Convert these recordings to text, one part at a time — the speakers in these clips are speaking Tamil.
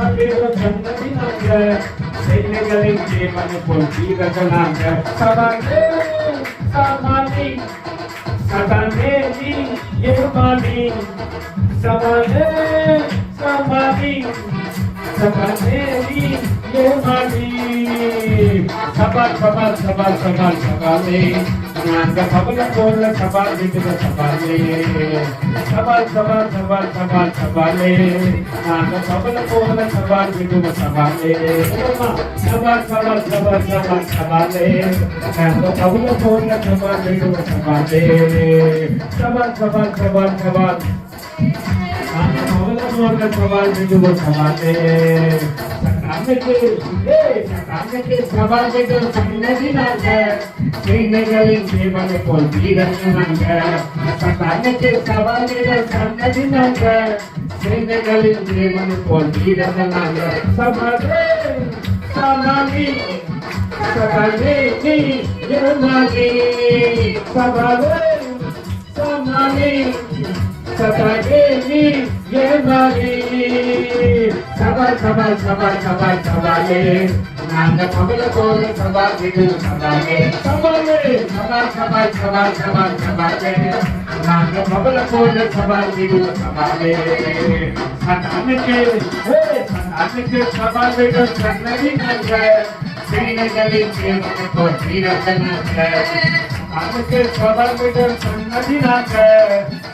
सर्वदेव जन्मदिनाय सैन्यगले जीवन पुंजी रचनाय सदाने समाधि सदाने जी ये समाधि समाधि समाधि समाधि जी के माटी छपाल छपाल छपाल छपाल छपाले नान का छपल कोल छपाल बिटिल छपाले छपाल छपाल छपाल छपाल छपाले नान का छपल कोल छपाल बिटिल छपाले छपाल छपाल छपाल छपाल छपाले नान का छपल कोल छपाल बिटिल छपाले छपाल छपाल छपाल छपाल नान का छपल कोल छपाल बिटिल छपाले போல் வீரனாங்க அன்னைக்கு சபாலுக்கு சன்னதினாங்க செய்திகளின் தேவனை போல் வீரனாங்க சபாலே சமாளி சபாலே நீ எருமாளி சபாலே சமாளி சபாலே நீ எருமாளி சபால் சபால் சபால் சபால் சபாலே सतगेनी ये मगेनी सबाई सबाई सबाई सबाई सबाले नांग सबल कोल सबा गिदु सबाले सबले सबा सबा सबा सबा सबाले नांग सबल कोल सबा गिदु सबाले सतान के हे सतान के सबाले को सनरी नज़र सीने गली के मन को धीरज नज़र आपके सबाले को सनरी नज़र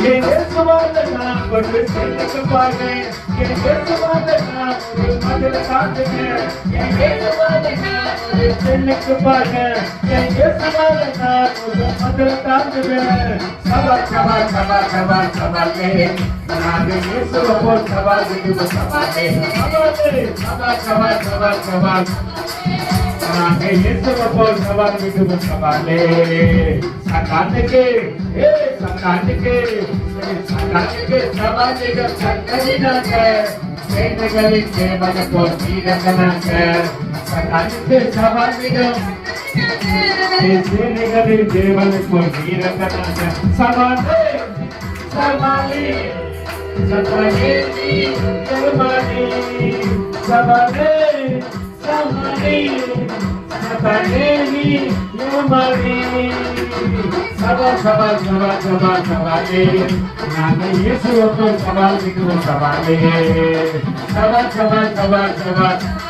சபால் வீட்டுல சபாலே சபாலே நான் ஒரு செல்லுக்கு பாருங்க என் இயேசுவான நான் ஒரு மதுர காட்டுங்க என் இயேசுவான நான் ஒரு செல்லுக்கு என் நான் ஒரு காட்டுவேன் சவால் சவால் சவால் சவால் இயேசுவை போல் சவால் சவால் சவால் சவால் சவால் நாங்க இயேசுவை போல் சவால் விடுவோம் சவாலே சகானுக்கு ஏ சகானுக்கு சகானுக்கு சவாலுக்கு சன்னதினாங்க சேனைகளின் தேவனை போல் வீரங்கனாங்க சகானுக்கு சவால் விடும் சேனைகளின் தேவனை போல் வீரங்கனாங்க your money, Sabatini, your money. Sabah, sabah, sabah, sabah, sabah, Yesu, sabah, sabah, sabah, sabah, sabah, sabah, sabah, sabah,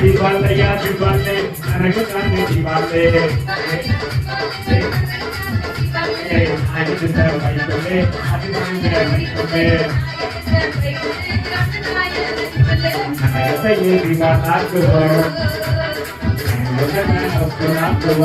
दिवालया दिवाले रघुकांत दिवाले అభినందన వైపులే అభినందన వైపులే సయ్యే దివాకు వస్తున్నా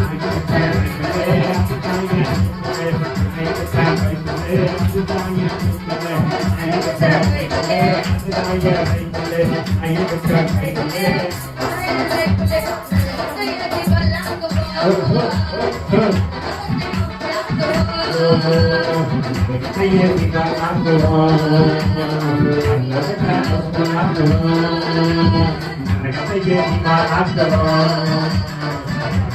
I'm the one.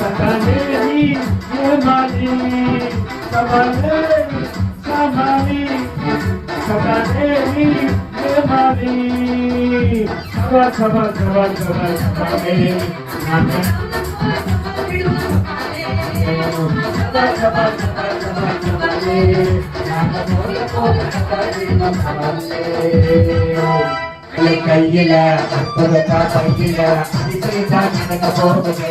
सकालेरी ये माली समालेरी समाली सकालेरी ये माली सवा सवा सवा सवा सवा मेरे नाते सवा सवा सवा सवा सवा मेरे नाते मोरे को सकालेरी नमस्ते ಕೈಯಿಲ್ಲ ಪದ ಕೈಯಿಲ್ಲ ಅದಿಸಲಿಲ್ಲ ನನಗ ಹೋಗದೆ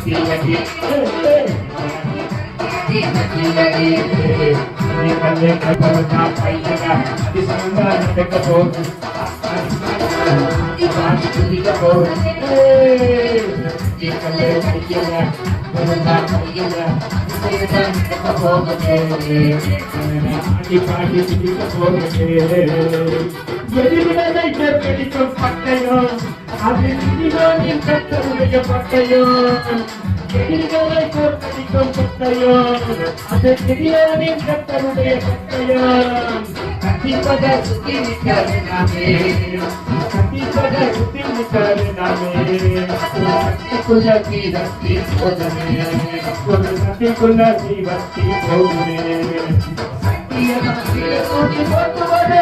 लगी लगी लगी लगी निकले कबर ना पाएगा इस अंदर पे कबो दीवार चली कबो निकले निकले कबर ना पाएगा ये भी मैं नहीं कर सकती तुम पक्के हो நிதிவானின் கத்தருடைய பட்டயம் எதிர்களை தோற்கடிக்கும் பட்டயம் அது நிதிவானின் கத்தருடைய பட்டயம் கத்திப்பத சுத்தி நிற்காது நாமே கத்திப்பத சுத்தி நிற்காது நாமே கத்திக்குள்ள தீரத்தி போதமே ஒரு கத்திக்குள்ள தீவத்தி போதுமே சத்திய மத்திய தூக்கி போட்டுவது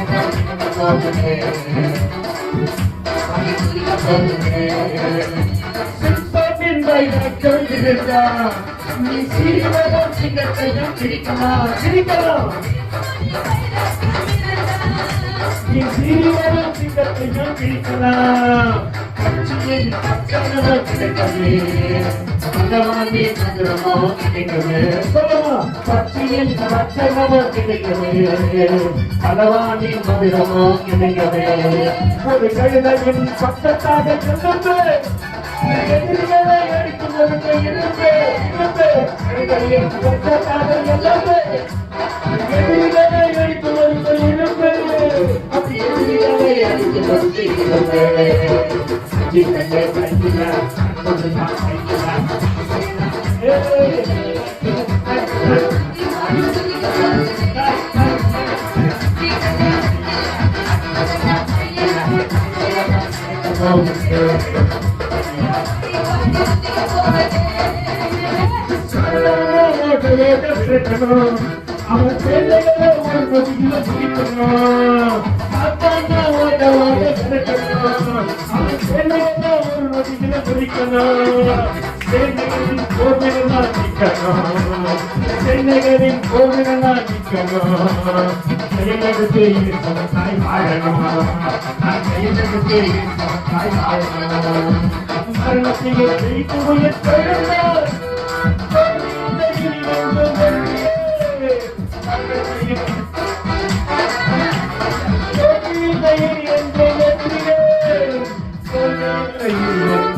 பயன்போது எதிர்படும் நீ சிங்கத்தையும் சிரிக்கலாம் சிரிக்கலாம் நீ சீரியலும் சிங்கத்தையும் பிடிக்கலாம் கட்சியில் கட்டணம் கிடைக்கவே பகவானே சந்திரமோ கிடைக்கவே சொல்லுமா? கட்சியில் கட்டணமோ கிடைக்கவே பகவானே மந்திரமோ கிடைக்கவே ஒரு கழுதையின் பக்கத்தாக செல்லுங்கள் எதிரிகளை ஒரு இரும்பு இரும்பு கழுதையின் பக்கத்தாக செல்லுங்கள் எதிரிகளை அடிக்கும் ஒரு இரும்பு அப்படி எதிரிகளை அடித்து கொண்டிருக்கிறது ஜீவனை கையிலா கொண்டு நான் கையிலா அவன் பிள்ளைகளை ஒரு நொடியில பிடிக்கணும். அப்பா ஓட ஓட கிடைக்கணும். அவன் பிள்ளைகளை ஒரு நொடியில பிடிக்கணும். சென்னைகளின் கோவிலெல்லாம் நிற்கணும் சென்னைகளின் கோவிலெல்லாம் நிற்கணும் கையிலெடுத்து இருக்கும் தாய் வாழணும். நான் கையிலெடுத்து இருக்கும் தாய் வாழணும். மரணத்தையே ஜெயித்து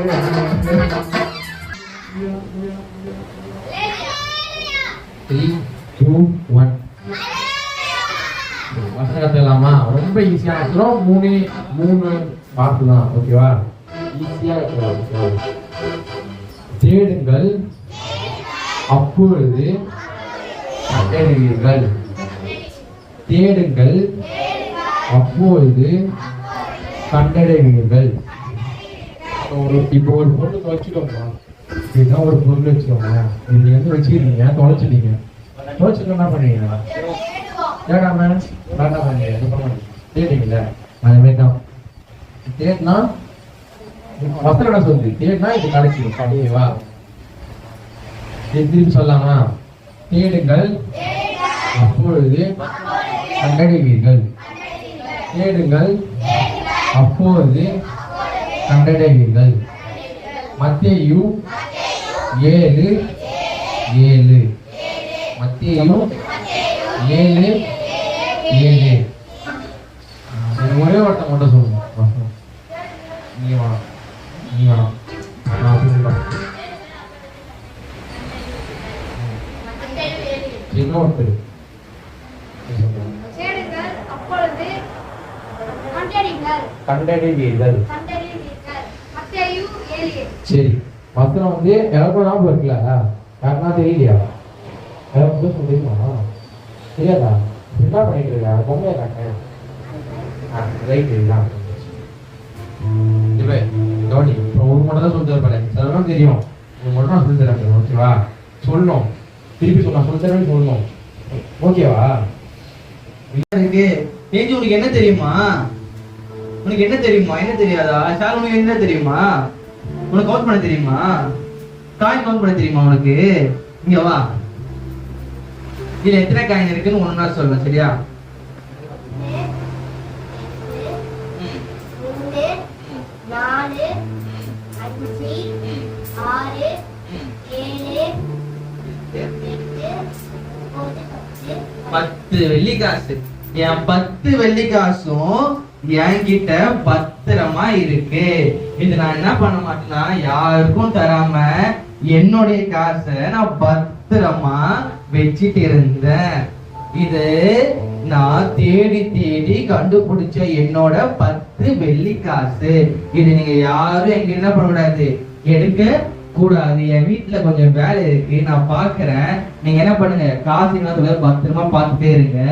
உயர்த்தெழுந்தார் Yeah. த்ரீ டூ ஒன் வசனம் கற்றுக்கலாமா ரொம்ப ஈஸியான வசனம் மூணு மூணு பாட்டு தான் ஓகேவா ஈஸியாக இருக்கலாம் தேடுங்கள். அப்பொழுது தேடுவீர்கள். தேடுங்கள். அப்பொழுது கண்டடைவீர்கள். ஒரு இப்போ ஒரு பொருள் வச்சுக்கோங்க இதுதான் ஒரு பொருள் வச்சுக்கோங்க. நீங்க வந்து வச்சுக்கிறீங்க? தொலைச்சிட்டீங்க. தொலைச்சிட்டு என்ன பண்ணுவீங்க? தேடாம வேண்டாம் பண்ணுங்க. இது பண்ண மாட்டீங்க அதுமாரி தான். தேடினா வசனம் சொல்லுது தேடினா இது கிடைச்சிடும் ஓகேவா வா. திருப்பி சொல்லலாமா? தேடுங்கள். அப்பொழுது கண்டடைவீர்கள். தேடுங்கள். அப்பொழுது கண்டடைவீர்கள். மத்தேயு ஏழு ஏழு. மத்தேயு ஏழு ஏழு. ஒரே வட்டம் மட்டும் சொல்லுங்க. நீ வேணாம் நீ வேணாம் கண்டடைவீர்கள் கண்டறிவீர்கள். சரி வசனம் வந்து எனக்கும் ஞாபகம் இருக்குல்ல? யாருன்னா தெரியலையா? பேச முடியுமா தெரியாதா? என்ன பண்ணிட்டு இருக்கா? பொம்மையை காட்டேன் ரைட் இதுதான் இல்லை கவனி இப்போ மட்டும் தான் சொல்லி சிலலாம் தெரியும். இது மட்டும் நான் சொல்லி தரேன் ஓகேவா சொல்லணும். திருப்பி சொன்னா சொல்லி சொல்லணும். ஓகேவா இருக்கு ஏஞ்சி உனக்கு என்ன தெரியுமா? உனக்கு என்ன தெரியுமா? என்ன தெரியாதா? சார் உனக்கு என்ன தெரியுமா? உனக்கு கவுண்ட் பண்ண தெரியுமா? காயின் கவுண்ட் பண்ண தெரியுமா உனக்கு? இங்க வா. இதுல எத்தனை காயின் இருக்குன்னு ஒன்னா சொல்லலாம் சரியா? பத்து வெள்ளிக்காசு. வெள்ளி காசு என் பத்து வெள்ளி காசும் என்கிட்ட பத்திரமா இருக்கு. இது நான் என்ன பண்ண மாட்டேன்னா யாருக்கும் தராம என்னுடைய காசை நான் பத்திரமா வச்சிட்டு இருந்தேன். இது நான் தேடி தேடி கண்டுபிடிச்ச என்னோட பத்து வெள்ளி காசு இது நீங்க யாரும் எங்க என்ன பண்ணக்கூடாது? எடுக்க கூடாது என் வீட்டுல கொஞ்சம் வேலை இருக்கு நான் பாக்குறேன். நீங்க என்ன பண்ணுங்க காசு என்ன சொல்ல பத்திரமா பார்த்துட்டே இருங்க.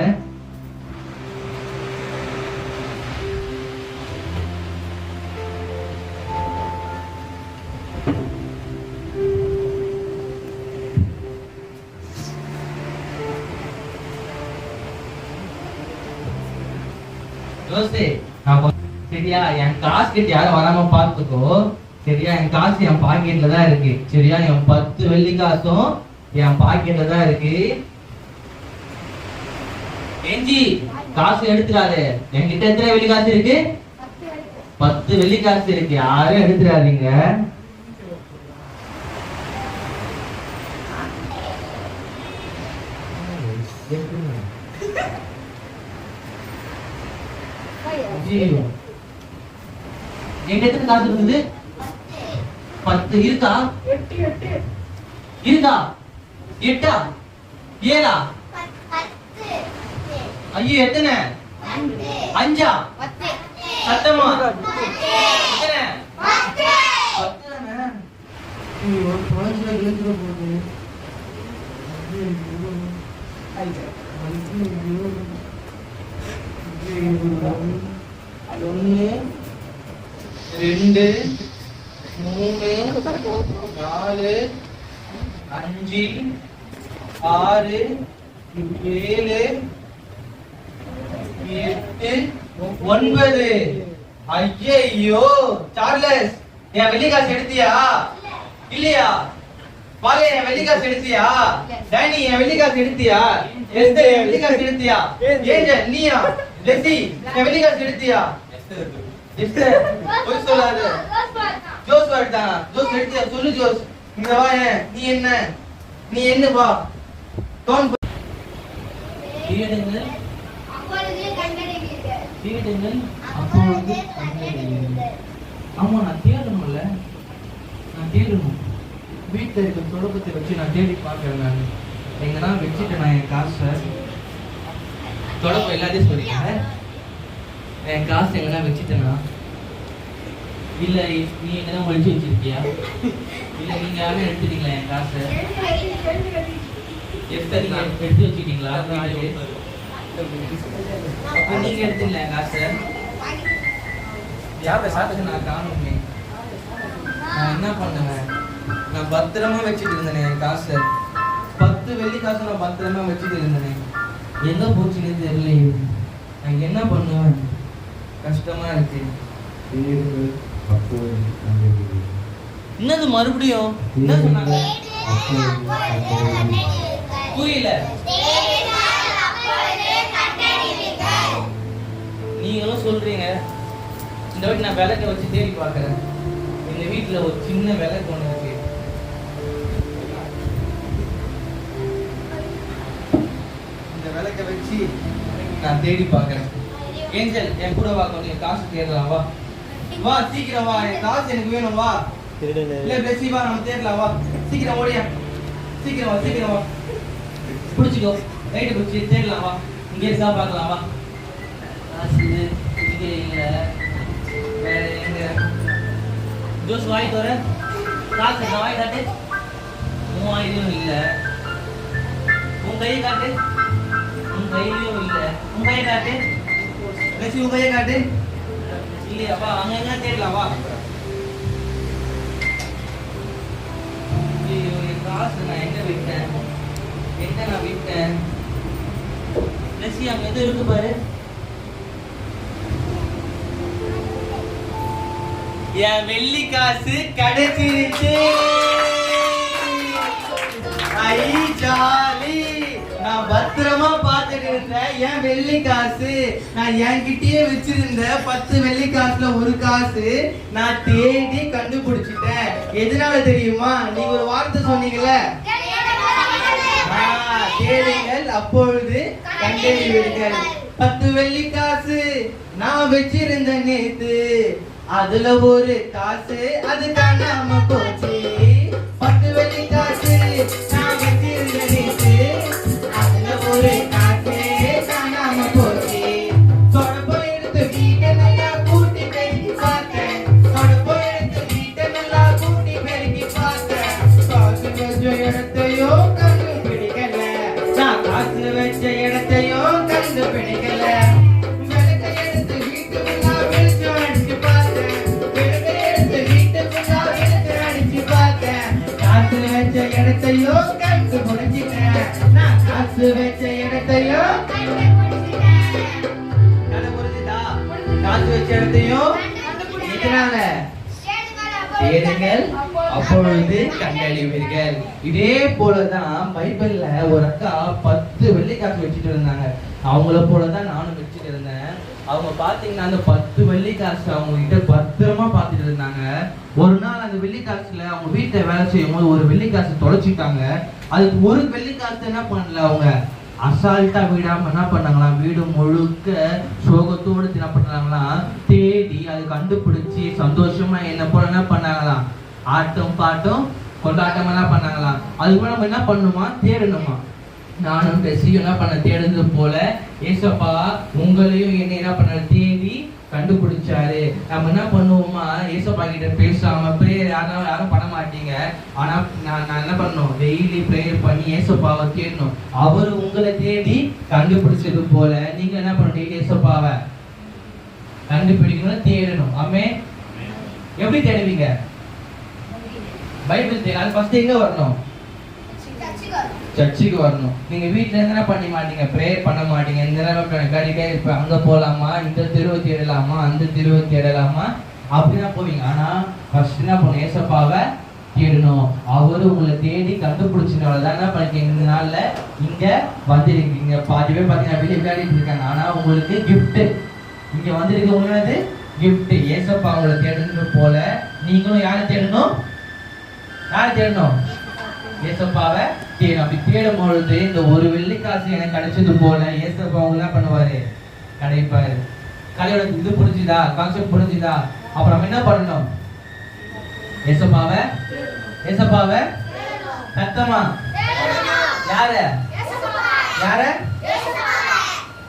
நான் சரியா என் காசு கிட்ட யாரும் வராம பார்த்துக்கோ. சரியா? என் காசு என் பாக்கெட்ல தான் இருக்கு. சரியா? என் பத்து வெள்ளி காசும் என் பாக்கெட்ல தான் இருக்கு. ஏஞ்சி காசு எடுத்துடாது என்கிட்ட எத்தனை வெள்ளி காசு இருக்கு? பத்து வெள்ளி காசு இருக்கு. யாரும் எடுத்துடாதீங்க என்கிட்ட எத்தனை காசு இருக்குது? பத்து இருக்கா? இருக்கா? எட்டா? ஏழா? ஐயோ எத்தனை? அஞ்சு? சத்தமா. ஒண்ணு. ரெண்டு. மூணு நாலு அஞ்சு ஆறு ஏழு எட்டு ஒன்பது. ஐயோ சார்லஸ் என் வெள்ளிக்காசு எடுத்தியா? இல்லையா? பாலே என் வெள்ளிக்காசு எடுத்தியா? டேனி என் வெள்ளிக்காசு எடுத்தியா? எஸ்தர் என் வெள்ளிக்காசு எடுத்தியா? ஏஞ்சல் நீயா? ஜெசி என் வெள்ளிக்காசு எடுத்தியா? எஸ்தர் போய் சொல்லாத. ஜோஸ் வரட்டானா ஜோஸ் எடுத்து சொல்லு ஜோஸ். இங்க வா நீ என்ன? நீ என்ன வா? டோன் தேடுங்கள் அப்பொழுது கண்டடைவீர்கள் அப்பொழுது கண்டடைவீர்கள் ஆமா நான் தேடணும்ல. நான் தேடணும். வீட்டில் இருக்க தொடக்கத்தை வச்சு நான் தேடி பார்க்கறேன் நான். எங்கன்னா வச்சுட்டு நான் என் காசை தொடக்கம் எல்லாத்தையும் சொல்லிட்டேன். என் காசு எங்கன்னா வச்சுட்டேன்னா இல்லை நீ எங்கன்னா ஒழிச்சு வச்சிருக்கியா? இல்லை நீங்க யாரும் எடுத்துட்டீங்களா என் காசை? எடுத்து எடுத்து வச்சுட்டீங்களா? வீட்டுக்கு? அப்ப நீங்க எடுத்தீங்களா என் காசை? யாரை சாத்துக்கு நான் காணுமே. நான் என்ன பண்ணுவேன்? நான் பத்திரமா வச்சுட்டு இருந்தேனே என் காசை. பத்து வெள்ளி காசு நான் பத்திரமா வச்சுட்டு இருந்தேனே. எங்கே போச்சுன்னு தெரியலையே. நான் என்ன பண்ணுவேன்? கஷ்டமா இருக்கு. என்னது மறுபடியும்? என்ன சொன்னாங்க? புரியல. நீங்களும் சொல்றீங்க. இந்த வாட்டி நான் விளக்க வச்சு தேடி பார்க்கறேன். எங்க வீட்டுல ஒரு சின்ன விளக்கு ஒண்ணு இருக்கு. இந்த விளக்க வச்சு நான் தேடி பார்க்கறேன். ஏஞ்சல் என் கூட வா கொஞ்சம் காசு தேடலாம் வா. வா சீக்கிரம் வா என் காசு எனக்கு வேணும் வா. இல்ல பெஸ்டி வா நம்ம தேடலாம் வா. சீக்கிரம் ஓடியா. சீக்கிரம் வா சீக்கிரம் வா. பிடிச்சிக்கோ. ரைட்டு பிடிச்சி தேடலாம் வா. இங்கே இருக்கா பார்க்கலாம் வா. காசு இங்கே இல்ல. வேற எங்க? ஜோஸ் வாய் தோற காசு வாய் காட்டு. உன் வாயிலும் இல்ல. உன் கையை காட்டு. உன் கையிலும் இல்ல. உன் கையை காட்டு. உன் கையை காட்டு. இல்லையா வா அங்கங்க தேடலாம் வா ஐயோ என் காசு நான் எங்க விட்டேன்? எங்க நான் விட்டேன்? லெசி அங்க எது இருக்கு பாரு. என் வெள்ளி காசு கிடைச்சிருச்சு. ஐ ஜாலி. நான் பத்திரமா பார்த்துட்டு இருந்தேன். என் வெள்ளி காசு? நான் என்கிட்டயே வச்சிருந்த பத்து வெள்ளி காசுல ஒரு காசு நான் தேடி கண்டுபிடிச்சிட்டேன். எதனால தெரியுமா? நீங்க ஒரு வார்த்தை சொன்னீங்கல்ல? தேடுங்கள் அப்பொழுது கண்டறிவீர்கள் பத்து வெள்ளி காசு நான் வச்சிருந்த நேத்து. அதுல ஒரு காசு அது காணாம போச்சு. காசு இடத்தையும் எதனால தேடுங்கள் அப்பொழுது கண்டறிவீர்கள். இதே போலதான் பைபிள்ல ஒரு அக்கா பத்து வெள்ளிக்காசு வச்சுட்டு இருந்தாங்க. அவங்கள போலதான் நானும் வச்சுட்டு இருந்தேன். அவங்க பாத்தீங்கன்னா அந்த பத்து வெள்ளிக்காசு அவங்க கிட்ட பத்திரமா பார்த்துட்டு இருந்தாங்க. ஒரு நாள் அந்த வெள்ளிக்காசுல அவங்க வீட்டை வேலை செய்யும் போது ஒரு வெள்ளிக்காசு தொலைச்சிட்டாங்க. அதுக்கு ஒரு வெள்ளிக்காசு என்ன பண்ணல அவங்க? அசால்ட்டா விடாம என்ன பண்ணாங்களாம்? வீடு முழுக்க சோகத்தோடு என்ன பண்ணாங்களாம் தேடி அது கண்டுபிடிச்சி சந்தோஷமா என்ன போல என்ன பண்ணாங்களாம்? ஆட்டம் பாட்டம் கொண்டாட்டம் எல்லாம் பண்ணாங்களாம்? அதுக்கு நம்ம என்ன பண்ணுமா? தேடணுமா? நானும் பெசியும் என்ன பண்ண தேடுறது போல ஏசப்பா உங்களையும் என்ன என்ன பண்ண தேடி கண்டுபிடிச்சாரு. நம்ம என்ன பண்ணுவோமா? ஏசப்பா கிட்ட பேசாம ப்ரேயர் யாரும் யாரும் பண்ண மாட்டீங்க. ஆனா நான் நான் என்ன பண்ணணும்? டெய்லி ப்ரேயர் பண்ணி ஏசப்பாவை தேடணும் அவர் உங்களை தேடி கண்டுபிடிச்சது போல நீங்க என்ன பண்ணணும் டெய்லி ஏசப்பாவை? கண்டுபிடிக்கணும் தேடணும். ஆமே எப்படி தேடுவீங்க? பைபிள் தேட அது ஃபர்ஸ்ட் எங்க வரணும்? சர்ச்சுக்கு வரணும். நீங்கள் வீட்டில் இருந்து பண்ண மாட்டீங்க ப்ரேயர் பண்ண மாட்டீங்க இந்த நேரம் கடிக்கே இப்போ அங்கே போகலாமா இந்த தெருவை தேடலாமா அந்த தெருவை தேடலாமா அப்படிதான் போவீங்க. ஆனால் ஃபர்ஸ்ட் என்ன பண்ணும் ஏசப்பாவை தேடணும். அவர் உங்களை தேடி கண்டுபிடிச்சனால தான் என்ன பண்ணிருக்கீங்க இந்த நாளில் இங்கே வந்திருக்கீங்க. பாதி பேர் பார்த்தீங்கன்னா வெளியே விளையாடிட்டு இருக்காங்க. ஆனால் உங்களுக்கு கிஃப்ட்டு இங்கே வந்திருக்க உங்களது கிஃப்ட்டு ஏசப்பா உங்களை தேடணும் போல. நீங்களும் யாரை தேடணும்? யாரை தேடணும்? ஏசப்பாவை அப்படி தேடும் பொழுது இந்த ஒரு வெள்ளிக்காசு எனக்கு கிடைச்சது போல ஏசப்பா அவங்க என்ன பண்ணுவாரு? கிடைப்பாரு. கலையோட இது புரிஞ்சுதா? கான்செப்ட் புரிஞ்சுதா? அப்புறம் நம்ம என்ன பண்ணணும்? ஏசப்பாவ? ஏசப்பாவ? சத்தமா யார? யார?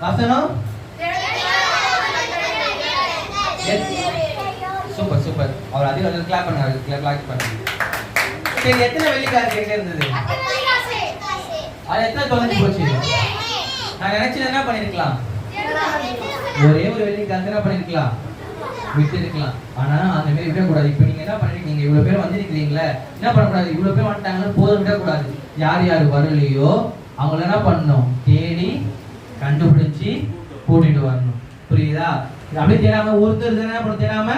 வசனம்? Super super. அவர் அதிக கிளாப் பண்ணாரு கிளாப் பண்ணாரு சரி எத்தனை வெள்ளிக்காசு எங்க இருந்தது? அது எத்தனை தொலைஞ்சு போச்சு? நான் நினைச்சது என்ன பண்ணிருக்கலாம்? ஒரே ஒரு வெள்ளிக்காசு என்ன பண்ணிருக்கலாம். விட்டுருக்கலாம். ஆனா அந்த மாதிரி விடக்கூடாது. இப்ப நீங்க என்ன பண்ணிருக்கீங்க? இவ்வளவு பேர் வந்திருக்கிறீங்களே என்ன பண்ணக்கூடாது? இவ்வளவு பேர் வந்துட்டாங்கன்னு போதும் விடக்கூடாது. யார் யார் வரலையோ அவங்கள என்ன பண்ணணும்? தேடி கண்டுபிடிச்சு கூட்டிட்டு வரணும். புரியுதா? அப்படியே தேடாம ஒருத்தர் என்ன பண்ண தேடாம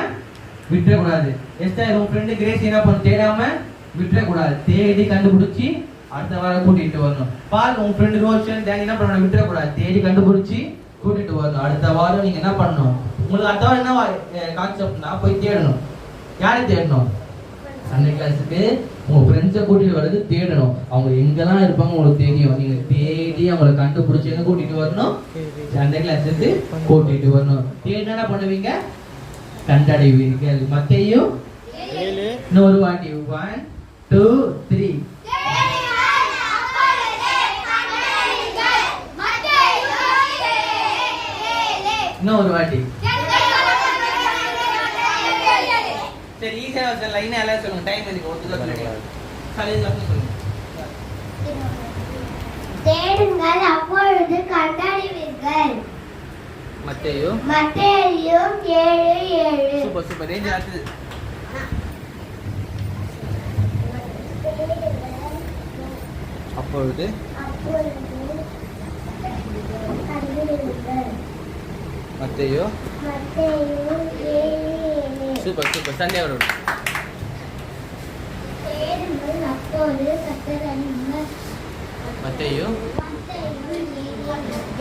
விட்டுறக்கூடாது. எஸ்டர் உன் ஃப்ரெண்டு கிரேஸ் என்ன பண்ண தேடாம விட்டுறக்கூடாது. தேடி கண்டுபிடிச்சி அடுத்த வாரம் கூட்டிட்டு வரணும். பாருங்க உன் ஃப்ரெண்டு ரோஷன் டேனி என்ன பண்ணணும் விட்டுறக்கூடாது. தேடி கண்டுபிடிச்சி கூட்டிட்டு வரணும். அடுத்த வாரம் நீங்க என்ன பண்ணணும்? உங்களுக்கு அடுத்த வாரம் என்ன கான்செப்ட்னா போய் தேடணும். யாரை தேடணும்? சண்டே கிளாஸுக்கு உங்க ஃப்ரெண்ட்ஸை கூட்டிட்டு வர்றது தேடணும். அவங்க எங்கெல்லாம் இருப்பாங்க உங்களுக்கு தெரியும். நீங்க தேடி அவங்கள கண்டுபிடிச்சி எங்க கூட்டிட்டு வரணும்? சண்டே கிளாஸுக்கு கூட்டிட்டு வரணும். தேடினா என்ன பண்ணுவீங்க? கண்டடைவீர்கள். மத்தையும் இன்னொரு வாட்டி. ஒன் டூ த்ரீ இன்னொரு வாட்டி. சரி ஈஸியாக சார் லைனாக எல்லாம் சொல்லுங்க. டைம் இருக்கு. ஒருத்தர் சொல்லுங்க காலேஜ் சொல்லுங்க. தேடுங்கள் அப்பொழுது கண்டறிவீர்கள். மத்தையும் மத்தேயும் ஏழு ஏழு. சூப்பர் சூப்பர் ரேஞ்ச் அடுத்தது அப்பொழுது. அப்பொழுது கண்டறிவீர்கள் மத்தையோ? Super super. சண்டே கத்தரங்கள் மத்தையோ?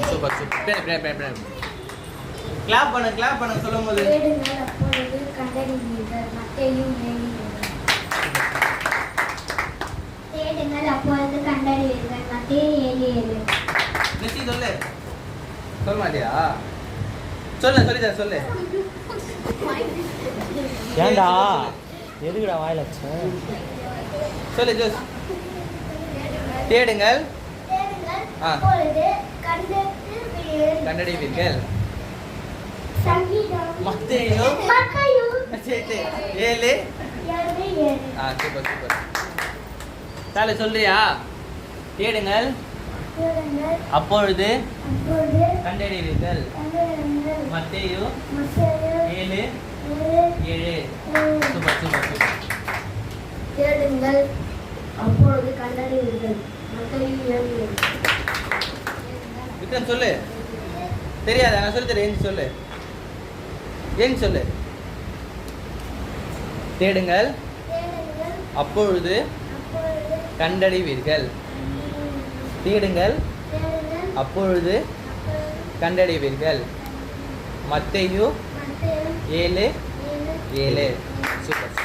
Super super. பின்னாடி பின்னாடி பின்னாடி பின்னாடி கிளாப் பண்ணு கிளாப் பண்ண சொல்லும் போது தேடுங்கள் அப்பொழுது கண்டறிவீர்கள் மத்தேயும் ஏழு ஏழு. சொல்லு. சொல்ல மாட்டியா? சொல்லு சொல்லி சொல்லு. ஏன்டா எதுக்குடா வாயில சொல்லு ஜோஸ் தேடுங்கள். ஆ. கண்டடைவீர்கள். சங்கீதம் மத்தேயு மத்தேயும் ஏழு. ஆ சூப்பர் சூப்பர். தாலே சொல்றியா? தேடுங்கள். தேடுங்கள் அப்பொழுது கண்டறிவீர்கள். மத்தேயு ஏழு ஏழு. Super super super. தேடுங்கள் அப்பொழுது கண்டறிவீர்கள். ஏழு விக்ரம் சொல்லு. தெரியாதா? நான் சொல்லி தரேன். சொல்லு. ஏன் சொல்லு. தேடுங்கள். அப்பொழுது கண்டடைவீர்கள் தேடுங்கள். அப்பொழுது கண்டடைவீர்கள். மத்தேயு மத்தேயும் ஏழு ஏழு. சூப்பர்.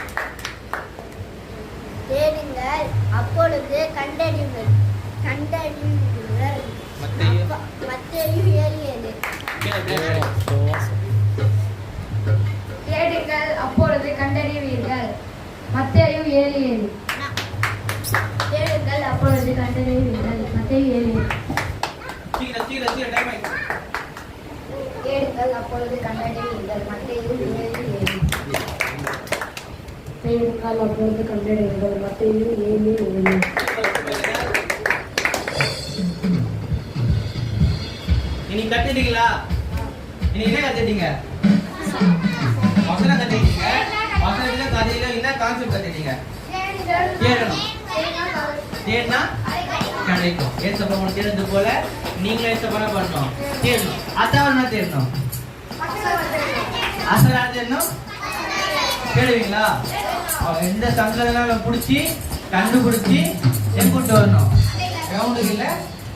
தேடுங்கள் அப்பொழுது கண்டறிவீர்கள் கண்டறிவீர்கள் மத்தேயு. மத்தேயும் ஏழு ஏழு. தேடுங்கள் அப்பொழுது கண்டறிவீர்கள் மத்தேயும் ஏழு ஏழு. தேடுங்கள் அப்பொழுது கண்டறிவீர்கள் மத்தேயும் ஏழு ஏழு. தேடுங்கள் அப்பொழுது கண்டறிவீர்கள் மத்தேயும் தேடுங்கள் அப்பொழுது கண்டறிவீர்கள் மத்தேயும் ஏழு ஏழு இன்னைக்கு கத்துட்டீங்களா? இன்னைக்கு என்ன கத்துட்டீங்க? வசனம் கத்துட்டீங்க? வசனத்துல கதையில என்ன கான்செப்ட் கத்துட்டீங்க? தேடணும் தேடினா கிடைக்கும் ஏசப்பா உனக்கு தெரிஞ்சது போல நீங்களும் ஏசப்பா என்ன பண்ணணும். தேடணும். அதான் தேடணும். அசரா தேடணும். தேடுவீங்களா? அவன் எந்த சங்கடனாலும் பிடிச்சி கண்டுபிடிச்சி எங்க வரணும். கிரவுண்டுக்கு இல்லை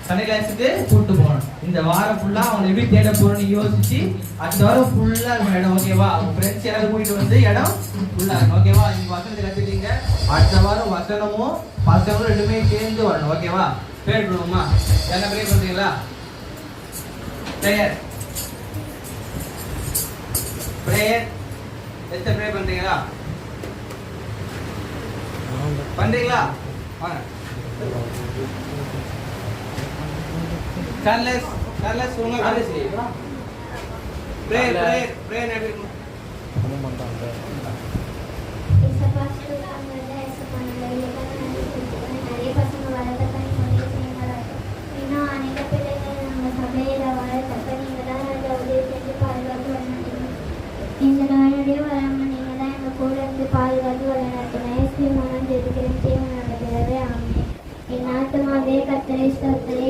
கடை கிளாஸுக்கு போகணும். இந்த வாரம் ஃபுல்லாக அவனை எப்படி தேட போகணும்னு யோசிச்சு அடுத்த வாரம் ஃபுல்லாக இருக்கும் இடம் ஓகேவா அவங்க ஃப்ரெண்ட்ஸ் யாராவது கூட்டிகிட்டு வந்து இடம் ஃபுல்லாக இருக்கும் ஓகேவா நீங்கள் வசனத்தை கத்துட்டீங்க அடுத்த வாரம் வசனமும் பசங்களும் ரெண்டுமே சேர்ந்து வரணும் ஓகேவா பேர் பண்ணுவோமா? என்ன ப்ரேயர் பண்ணுறீங்களா? ப்ரேயர் ப்ரேயர் எத்தனை ப்ரே பண்ணுறீங்களா? பண்ணுறீங்களா? வாங்க. சார்லஸ் சார்லஸ் உங்க செய்யுங்களா ப்ரே ப்ரே ப்ரே நல்ல உதவி செஞ்சு பாதுகாத்து வழிநடத்தணும். இந்த நாளுடைய வராம நீங்க தான் எங்க கூட இருந்து பாதுகாத்து வழிநடத்தணும். இயேசுவின் மூலம் ஜெபிக்கிறேன், ஜீவன் நடக்கிறது. ஆமென். என் ஆத்துமாவே கர்த்தரை ஸ்தோத்திரி,